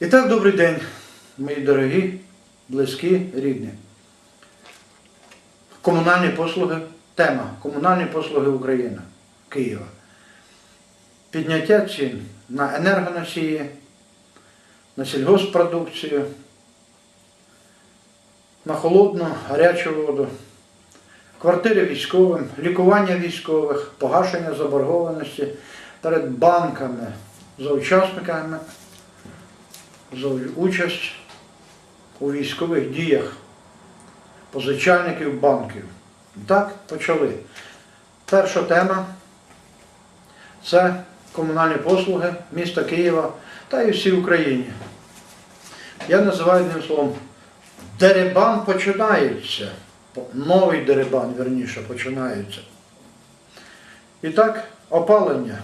І так, добрий день, мої дорогі, близькі, рідні. Комунальні послуги, тема Комунальні послуги України, Києва. Підняття цін на енергоносії, на сільгоспродукцію, на холодну, гарячу воду, квартири військовим, лікування військових, погашення заборгованості перед банками за учасниками участь у військових діях позичальників банків. Так, почали. Перша тема це комунальні послуги міста Києва та і всій Україні. Я називаю одним словом, деребан починається. Новий деребан, верніше, починається. І так, опалення.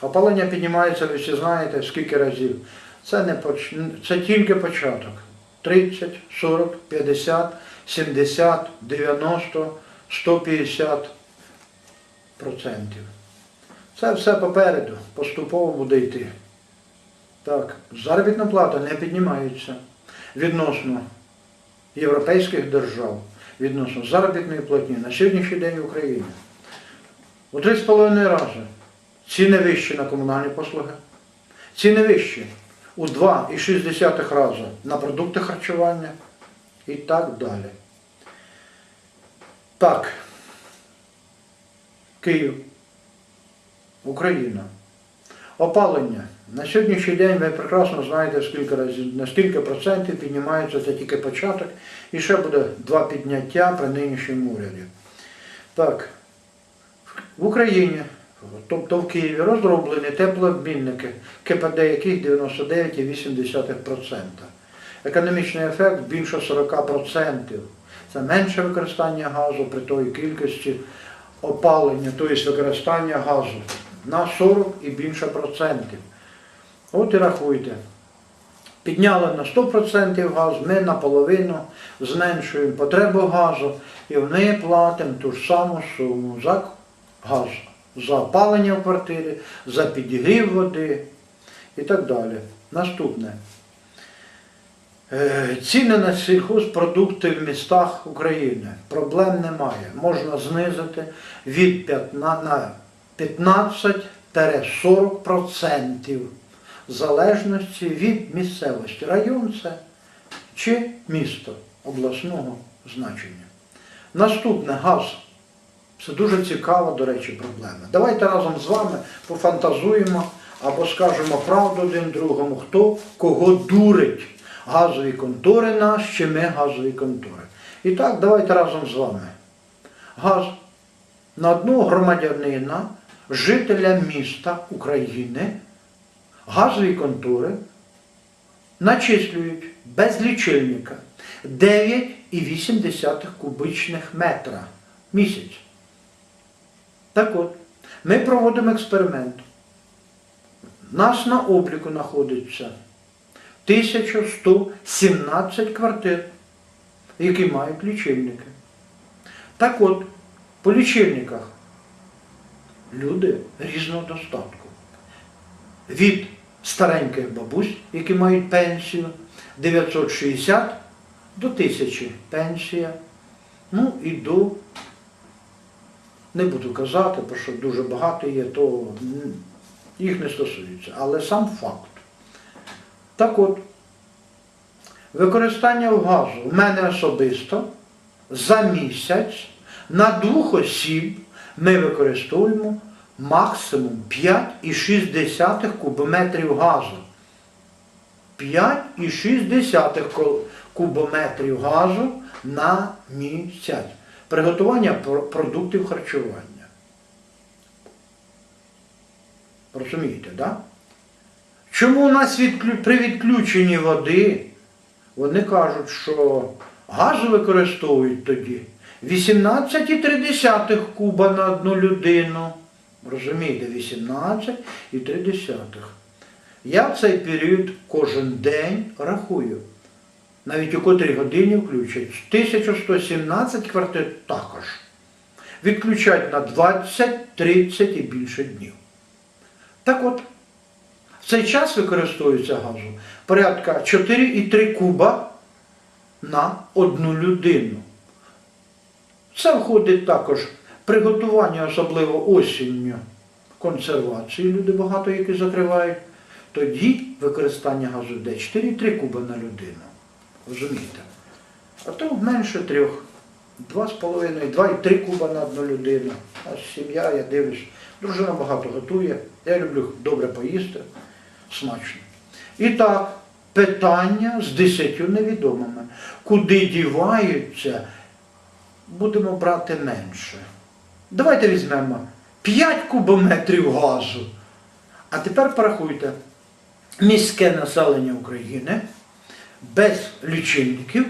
Опалення піднімається, ви всі знаєте, скільки разів. Це, не поч... це тільки початок. 30, 40, 50, 70, 90, 150 процентів. Це все попереду, поступово буде йти. Так, заробітна плата не піднімається відносно європейських держав, відносно заробітної платні на сьогоднішній день в Україні. У 3,5 рази ціни вищі на комунальні послуги, ціни вищі у 2,6 рази на продукти харчування і так далі. Так, Київ, Україна. Опалення. На сьогоднішній день ви прекрасно знаєте, скільки разів, на скільки процентів піднімається це тільки початок, і ще буде два підняття при нинішньому уряді. Так, в Україні тобто в Києві розроблені теплообмінники, КПД яких 99,8%. Економічний ефект більше 40%. Це менше використання газу при тої кількості опалення, тобто використання газу на 40 і більше процентів. От і рахуйте. Підняли на 100% газ, ми наполовину зменшуємо потребу газу і ми платимо ту ж саму суму за газ за опалення в квартирі, за підігрів води і так далі. Наступне. Е, Ціни на сільхозпродукти в містах України. Проблем немає. Можна знизити від 15 на 15-40% в залежності від місцевості. Район це чи місто обласного значення. Наступне газ. Це дуже цікава, до речі, проблема. Давайте разом з вами пофантазуємо або скажемо правду один другому, хто кого дурить. Газові контори нас чи ми газові контори. І так, давайте разом з вами. Газ на одного громадянина, жителя міста України, газові контори начислюють без лічильника 9,8 кубичних метра місяць. Так от, ми проводимо експеримент. Нас на обліку знаходиться 1117 квартир, які мають лічильники. Так от, по лічильниках люди різного достатку. Від стареньких бабусь, які мають пенсію 960 до 1000 пенсія. Ну і до не буду казати, бо що дуже багато є, то їх не стосується. Але сам факт. Так от, використання газу в мене особисто за місяць на двох осіб ми використовуємо максимум 5,6 кубометрів газу. 5,6 кубометрів газу на місяць приготування продуктів харчування. Розумієте, так? Да? Чому у нас відклю... при відключенні води вони кажуть, що газ використовують тоді 18,3 куба на одну людину. Розумієте, 18,3. Я цей період кожен день рахую навіть у котрій годині включать. 1117 квартир також. Відключать на 20, 30 і більше днів. Так от, В цей час використовується газу порядка 4,3 куба на одну людину. Це входить також приготування, особливо осінню, консервації, люди багато які закривають. Тоді використання газу йде 4,3 куба на людину. Розумієте? А то менше трьох. 2,5, 2,3 куба на одну людину. А сім'я, я дивлюсь, дружина багато готує. Я люблю добре поїсти, смачно. І так, питання з десятью невідомими. Куди діваються, будемо брати менше. Давайте візьмемо 5 кубометрів газу. А тепер порахуйте, міське населення України без лічильників,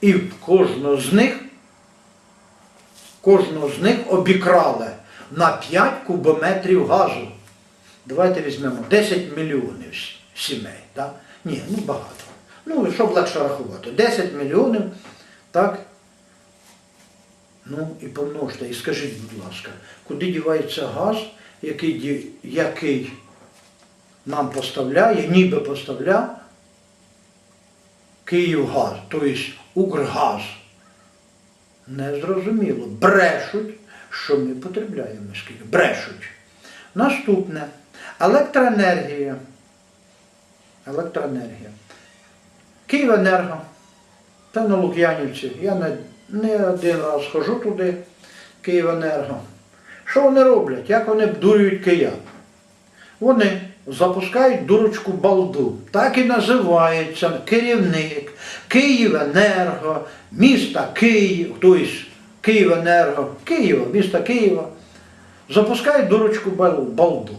і кожного з них, кожного з них обікрали на 5 кубометрів газу. Давайте візьмемо 10 мільйонів сімей. Так? Ні, ну багато. Ну, щоб легше рахувати. 10 мільйонів, так? Ну і помножте, і скажіть, будь ласка, куди дівається газ, який, який нам поставляє, ніби поставляв Київгаз, тобто Укргаз. Незрозуміло. Брешуть, що ми потребляємо скільки. Брешуть. Наступне. Електроенергія. Електроенергія. Київенерго. Та на Лук'янівці. Я не, не один раз хожу туди, Київенерго. Що вони роблять? Як вони дурюють киян? Вони запускають дурочку балду. Так і називається керівник Київенерго, міста Київ, тобто Київенерго, Києва, міста Києва. Запускають дурочку балду.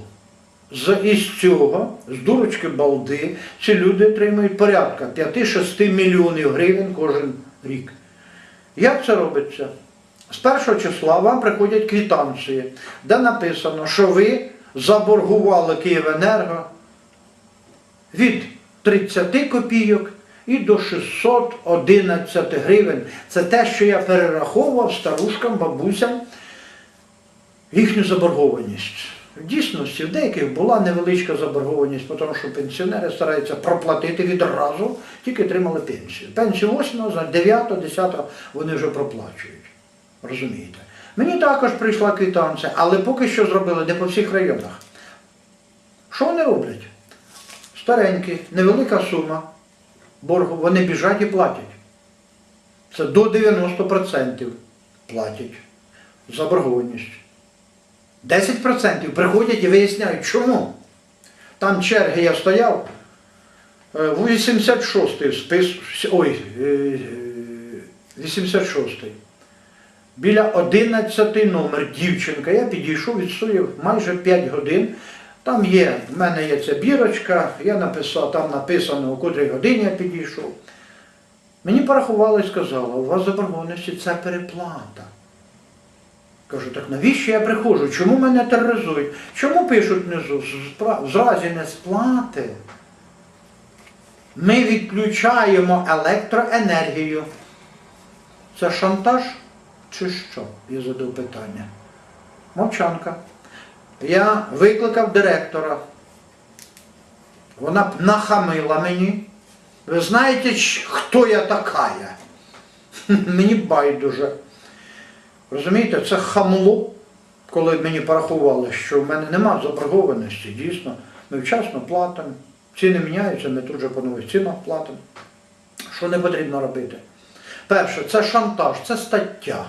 Із цього, з дурочки балди, ці люди отримують порядка 5-6 мільйонів гривень кожен рік. Як це робиться? З першого числа вам приходять квітанції, де написано, що ви заборгували Київенерго від 30 копійок і до 611 гривень. Це те, що я перераховував старушкам, бабусям їхню заборгованість. В дійсності в деяких була невеличка заборгованість, тому що пенсіонери стараються проплатити відразу, тільки отримали пенсію. Пенсію 8, 9, 10 вони вже проплачують. Розумієте? Мені також прийшла квитанція, але поки що зробили не по всіх районах. Що вони роблять? Старенькі, невелика сума боргу, вони біжать і платять. Це до 90% платять заборгованість. 10% приходять і виясняють, чому. Там черги я стояв, е, 86-й спис, ой, е, е, 86-й. Біля 11 номер дівчинка. Я підійшов, відстояв майже 5 годин. Там є, в мене є ця бірочка, я написав, там написано, у котрій годині я підійшов. Мені порахували і сказали, у вас заборгованості це переплата. Кажу, так навіщо я приходжу? Чому мене тероризують? Чому пишуть внизу? Спра- В разі не сплати ми відключаємо електроенергію. Це шантаж чи що? Я задав питання. Мовчанка. Я викликав директора. Вона нахамила мені. Ви знаєте, хто я така? Мені байдуже. Розумієте, це хамло, коли мені порахували, що в мене нема заборгованості, дійсно, ми вчасно платимо, ціни міняються, ми тут же по нових цінах платимо. Що не потрібно робити? Перше, це шантаж, це стаття.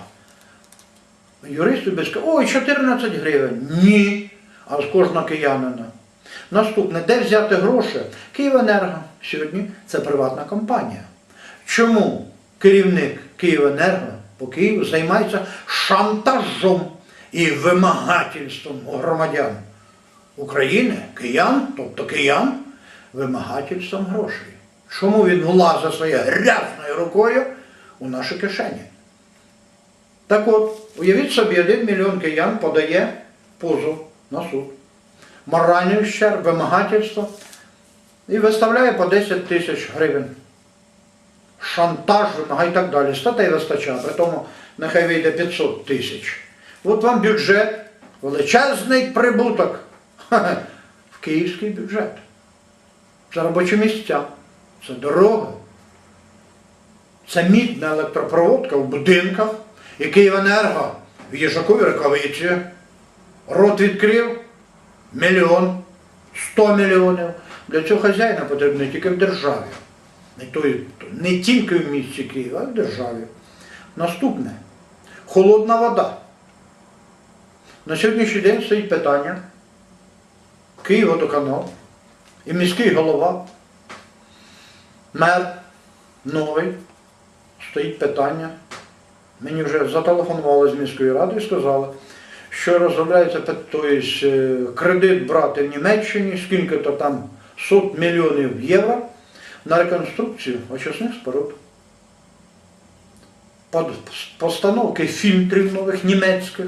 Юрист тобі скаже, ой, 14 гривень. Ні. А з кожного киянина. Наступне, де взяти гроші? Київенерго сьогодні це приватна компанія. Чому керівник Київенерго по Києву займається шантажом і вимагательством громадян України, киян, тобто киян, вимагательством грошей. Чому він влазить своєю грязною рукою у наші кишені? Так от, уявіть собі, один мільйон киян подає позов на суд. Моральний ущерб, вимагательство і виставляє по 10 тисяч гривень. Шантаж вимагає і так далі. Статей вистачає, при тому нехай вийде 500 тисяч. От вам бюджет, величезний прибуток. Ха-ха. київський бюджет. Це робочі місця, це дороги, це мідна електропроводка в будинках, і Київенерго в Їжакові рукавиці. Рот відкрив мільйон, сто мільйонів. Для цього хазяїна потрібно тільки в державі. Не, той- не тільки в місті Києва, а в державі. Наступне. Холодна вода. На сьогоднішній день стоїть питання. Київводоканал і міський голова, мер новий, стоїть питання. Мені вже зателефонували з міської ради і сказали, що розробляється е, кредит брати в Німеччині, скільки то там сот мільйонів євро на реконструкцію очисних споруд. Постановки фільтрів нових німецьких.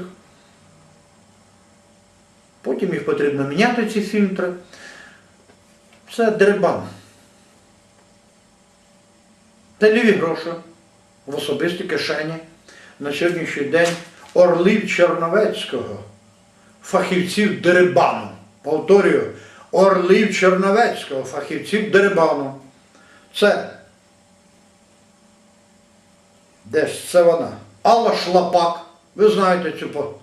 Потім їх потрібно міняти, ці фільтри. Це дерибан. Це ліві гроші в особистій кишені. На сьогоднішній день орлів Черновецького, фахівців дерибану. Повторюю, орлів Черновецького, фахівців дерибану. Це десь це вона. Алла Шлапак, ви знаєте цю,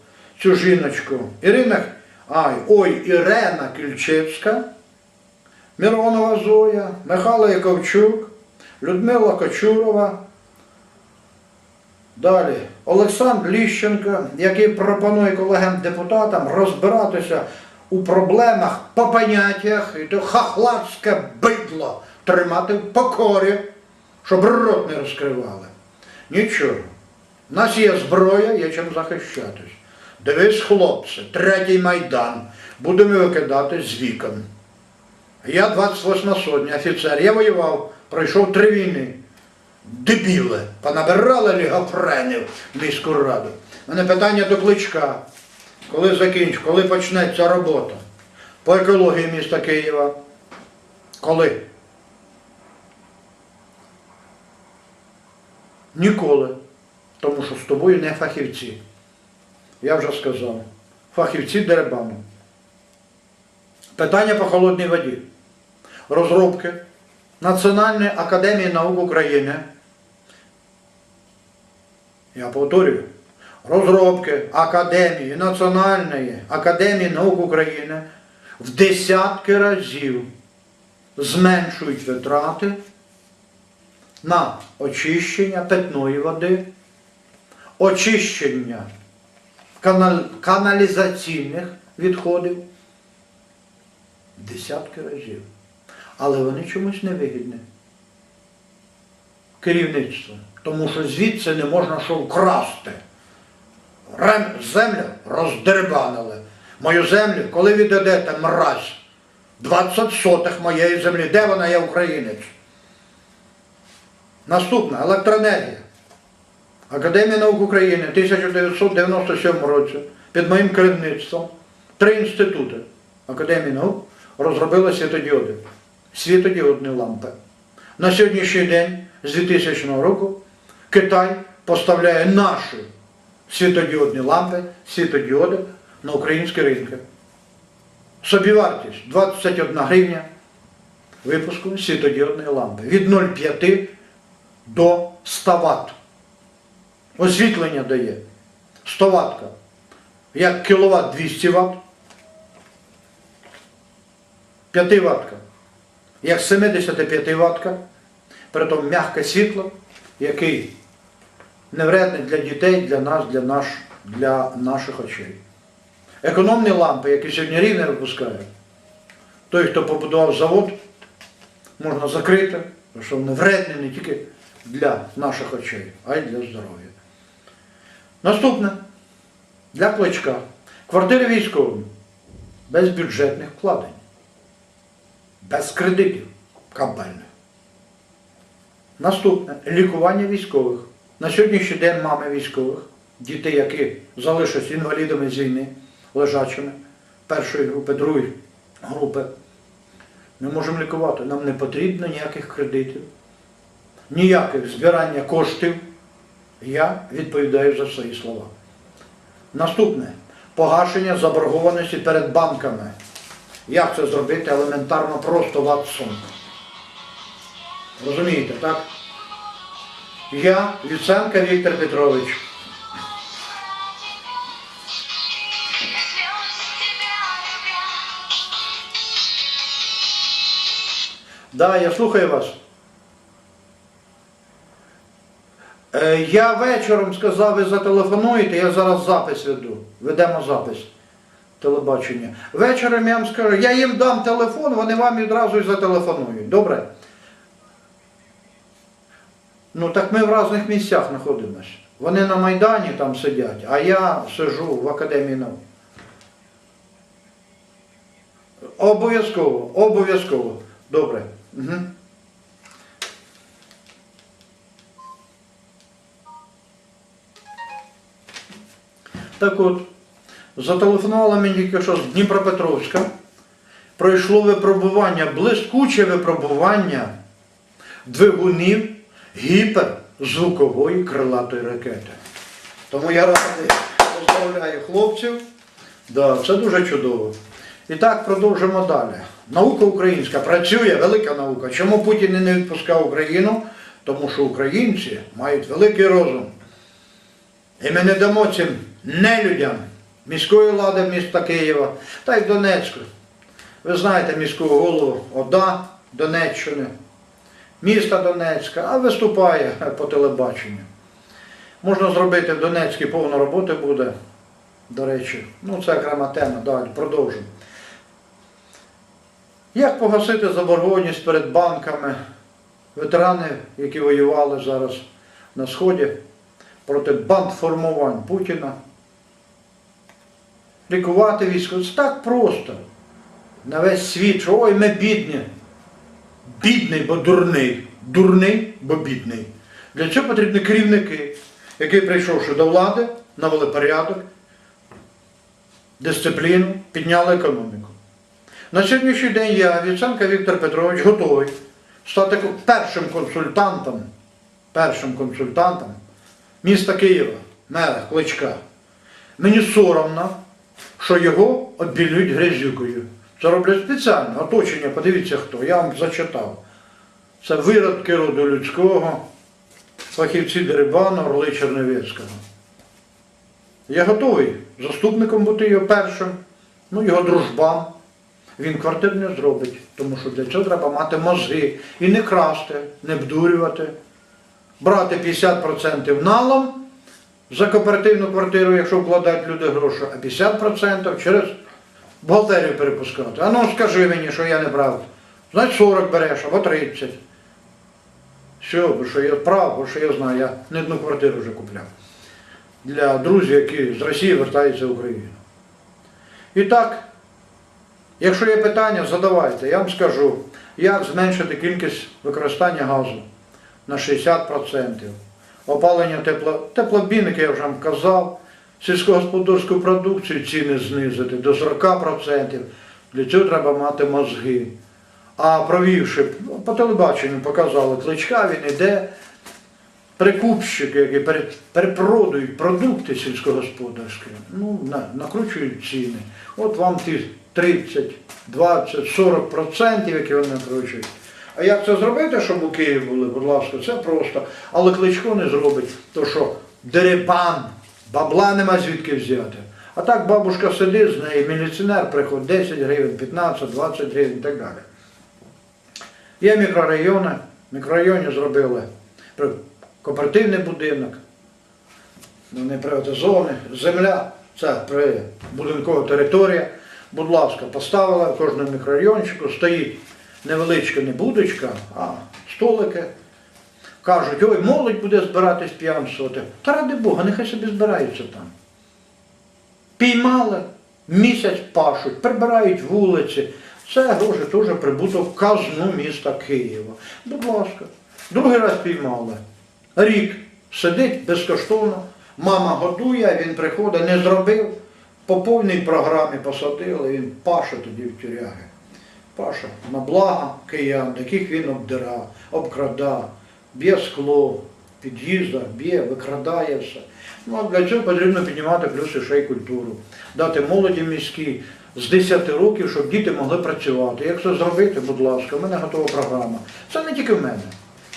цю жіночку. Ірина, ай, ой, Ірена Кільчевська, Миронова Зоя, Михайло Яковчук, Людмила Кочурова. Далі Олександр Ліщенко, який пропонує колегам-депутатам розбиратися у проблемах по поняттях і то хахлацьке бидло тримати в покорі, щоб рот не розкривали. Нічого. У нас є зброя, є чим захищатись. Дивись, хлопці, третій майдан. Будемо викидати з вікон. Я 28 сотня, офіцер. Я воював, пройшов три війни. Дебіли, понабирали лігофренів міську раду. У мене питання до кличка. Коли закінч, коли почнеться робота по екології міста Києва? Коли? Ніколи. Тому що з тобою не фахівці. Я вже сказав. Фахівці дерибану. Питання по холодній воді. Розробки Національної академії наук України. Я повторюю. Розробки Академії, Національної академії наук України в десятки разів зменшують витрати на очищення питної води, очищення канал- каналізаційних відходів десятки разів. Але вони чомусь не вигідні. Керівництво. Тому що звідси не можна що вкрасти. Землю роздербанили. Мою землю, коли віддадете мразь, 20 сотих моєї землі, де вона є українець? Наступна електроенергія. Академія наук України в 1997 році під моїм керівництвом три інститути Академії наук розробили світодіоди, світодіодні лампи. На сьогоднішній день, з 2000 року, Китай поставляє наші світодіодні лампи, світодіоди на українські ринки. Собівартість 21 гривня випуску світодіодної лампи від 0,5 до 100 Вт. Освітлення дає 100 Вт. Як кіловат 200 Вт. 5 Вт. Як 75 Вт. Притом м'яке світло, який не вредний для дітей, для нас, для, наш, для наших очей. Економні лампи, які сьогодні рівне випускають. Той, хто побудував завод, можна закрити, тому що вони вредні не тільки для наших очей, а й для здоров'я. Наступне для клочка. Квартири військовим без бюджетних вкладень, без кредитів кабельних. Наступне лікування військових. На сьогоднішній день мами військових, діти, які залишаться інвалідами з війни, лежачими першої групи, другої групи. Ми можемо лікувати. Нам не потрібно ніяких кредитів, ніяких збирання коштів. Я відповідаю за свої слова. Наступне погашення заборгованості перед банками. Як це зробити елементарно просто Ватсон? Розумієте, так? Я, Ліценка Віктор Петрович. Да, я слухаю вас. Е, Я вечором сказав, ви зателефонуєте, я зараз запис веду. Ведемо запис телебачення. Вечором я вам скажу, я їм дам телефон, вони вам відразу і зателефонують. Добре? Ну так ми в різних місцях знаходимося. Вони на Майдані там сидять, а я сижу в Академії наук. Обов'язково, обов'язково. Добре. Угу. Так от, зателефонувала мені тільки що з Дніпропетровська. Пройшло випробування, блискуче випробування двигунів гіперзвукової крилатої ракети. Тому я радий поздравляю хлопців. Да, це дуже чудово. І так продовжимо далі. Наука українська працює, велика наука. Чому Путін не відпускав Україну? Тому що українці мають великий розум. І ми не дамо цим нелюдям міської влади міста Києва та й Донецьку. Ви знаєте міську голову ОДА Донеччини, міста Донецька, а виступає по телебаченню. Можна зробити в Донецькій повно роботи буде, до речі. Ну, це окрема тема, далі продовжимо. Як погасити заборгованість перед банками? Ветерани, які воювали зараз на Сході проти бандформувань Путіна. Лікувати військо. Це так просто. На весь світ, що ой, ми бідні. Бідний, бо дурний. Дурний, бо бідний. Для цього потрібні керівники, які, прийшовши до влади, навели порядок, дисципліну, підняли економіку. На сьогоднішній день я, Віценко Віктор Петрович, готовий стати першим консультантом, першим консультантом міста Києва, мера Кличка. Мені соромно, що його обілюють грязюкою. Це роблять спеціально. Оточення, подивіться хто. Я вам зачитав. Це виродки роду людського, фахівці Дерибана, Орли Черневецького. Я готовий заступником бути його першим, ну його дружбам. Він квартир не зробить, тому що для цього треба мати мозги і не красти, не бдурювати, брати 50% налом за кооперативну квартиру, якщо вкладають люди гроші, а 50% через бухгалтерію перепускати. А ну скажи мені, що я не брав. Значить 40 береш або 30. Все, бо що я прав, бо що я знаю, я не одну квартиру вже купляв. Для друзів, які з Росії вертаються в Україну. І так, якщо є питання, задавайте. Я вам скажу, як зменшити кількість використання газу на 60%. Опалення тепло, теплобійники, я вже вам казав, сільськогосподарську продукцію ціни знизити до 40%. Для цього треба мати мозги. А провівши, ну, по телебаченню показали кличка, він іде, прикупщики, які пере- перепродають продукти сільськогосподарські, ну, накручують ціни. От вам ті 30, 20, 40 процентів, які вони накручують. А як це зробити, щоб у Києві були, будь ласка, це просто. Але Кличко не зробить, то що дерибан, бабла нема звідки взяти. А так бабушка сидить з нею, міліціонер приходить 10 гривень, 15, 20 гривень і так далі. Є мікрорайони, в мікрорайоні зробили кооперативний будинок, вони приватизовані, земля, це будинкова територія. Будь ласка, поставила в кожному мікрорайончику, стоїть невеличка не будочка, а столики. Кажуть, ой, молодь буде збиратись п'янствувати. Та ради Бога, нехай собі збираються там. Піймали, місяць пашуть, прибирають вулиці. Це гроші теж прибуток в казну міста Києва. Будь ласка, другий раз піймали. Рік сидить безкоштовно, мама готує, він приходить, не зробив. По повній програмі посадили, він паша тоді в тюряги. Паша на благо киян, яких він обдирав, обкрадав, б'є скло, в під'їздах, б'є, викрадає все. Ну, а для цього потрібно піднімати плюс ще й культуру, дати молоді міській з 10 років, щоб діти могли працювати. Як це зробити, будь ласка, в мене готова програма. Це не тільки в мене.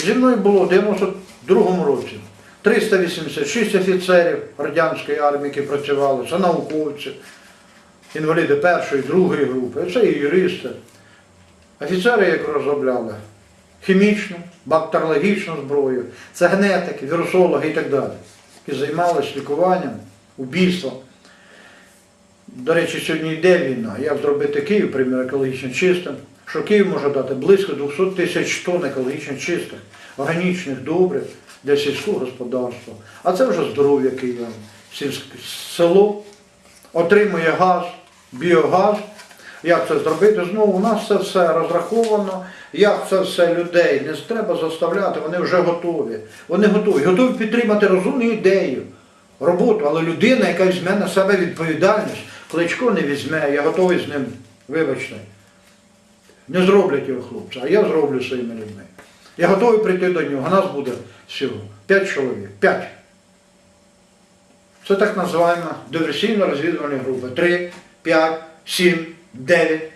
Зі мною було в 92-му році 386 офіцерів радянської армії, які працювали, це науковці, інваліди першої, другої групи, це і юристи. Офіцери, як розробляли хімічну, бактеріологічну зброю, це генетики, вірусологи і так далі, які займалися лікуванням, убійством. До речі, сьогодні йде війна. Як зробити Київ, примір, екологічно чистим, що Київ може дати близько 200 тисяч тонн екологічно чистих, органічних добрив для сільського господарства. А це вже здоров'я киян. Село отримує газ, біогаз. Як це зробити? Знову у нас це все розраховано. Як це все людей не треба заставляти, вони вже готові. Вони готові, готові підтримати розумну ідею, роботу, але людина, яка візьме на себе відповідальність, кличко не візьме, я готовий з ним, вибачте. Не зроблять його хлопця, а я зроблю своїми людьми. Я готовий прийти до нього. Нас буде всього п'ять чоловік. П'ять. Це так називаємо диверсійно-розвідувальні групи. Три, п'ять, сім, дев'ять.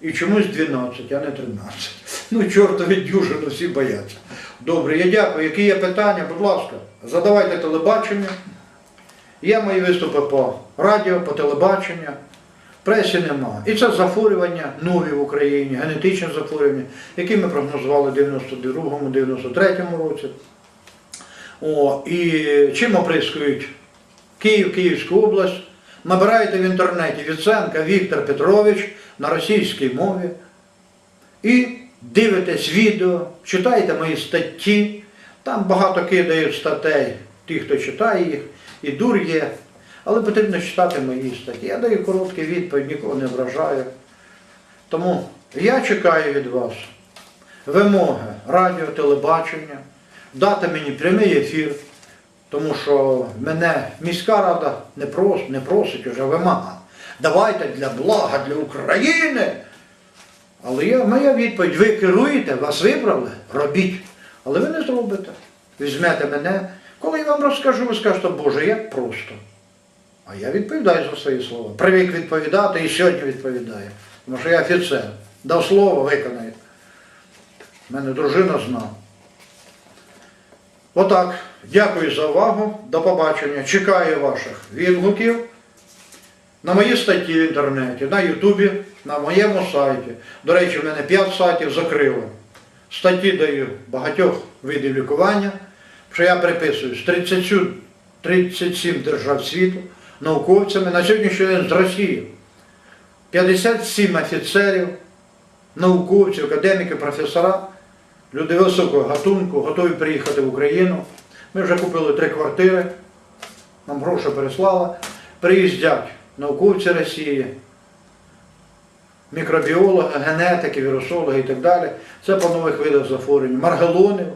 І чомусь 12, а не 13. Ну, чортові дюжину, всі бояться. Добре, я дякую. Які є питання, будь ласка, задавайте телебачення. Є мої виступи по радіо, по телебаченню. Пресі нема. І це захворювання нові в Україні, генетичне захворювання, які ми прогнозували 92-му, 93-му році. О, і чим оприскують Київ, Київську область. Набираєте в інтернеті Віценка Віктор Петрович на російській мові і дивитесь відео, читаєте мої статті. Там багато кидають статей, ті, хто читає їх, і дур є. Але потрібно читати мої статті. Я даю короткі відповідь, нікого не вражаю. Тому я чекаю від вас вимоги радіо, телебачення, дати мені прямий ефір, тому що мене міська рада не, прос, не просить уже вимага. Давайте для блага, для України. Але я, моя відповідь, ви керуєте, вас вибрали, робіть. Але ви не зробите. Візьмете мене. Коли я вам розкажу, ви скажете, Боже, як просто. А я відповідаю за свої слова. Привик відповідати і сьогодні відповідаю. Тому що я офіцер. Дав слово, виконаю. Мене дружина зна. Отак. Дякую за увагу. До побачення. Чекаю ваших відгуків на мої статті в інтернеті, на Ютубі, на моєму сайті. До речі, в мене 5 сайтів закрили. Статті даю багатьох видів лікування, що я приписую з 37, 37 держав світу, науковцями, на сьогоднішній день з Росії. 57 офіцерів, науковців, академіки, професора, люди високого гатунку, готові приїхати в Україну. Ми вже купили три квартири, нам гроші переслали. Приїздять науковці Росії, мікробіологи, генетики, вірусологи і так далі. Це по нових видах захворювань, маргелонів,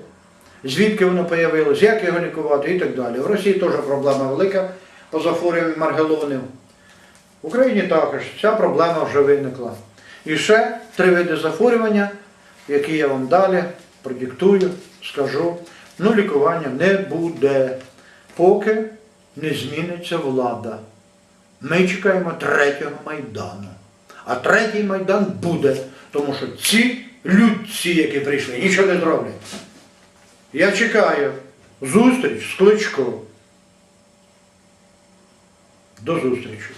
звідки воно появилось, як його лікувати і так далі. В Росії теж проблема велика по захворюванню маргелонів. В Україні також ця проблема вже виникла. І ще три види захворювання, які я вам далі продиктую, скажу. Ну, лікування не буде, поки не зміниться влада. Ми чекаємо третього майдану. А третій майдан буде, тому що ці людці, які прийшли, нічого не зроблять. Я чекаю зустріч з Кличко. До зустрічі.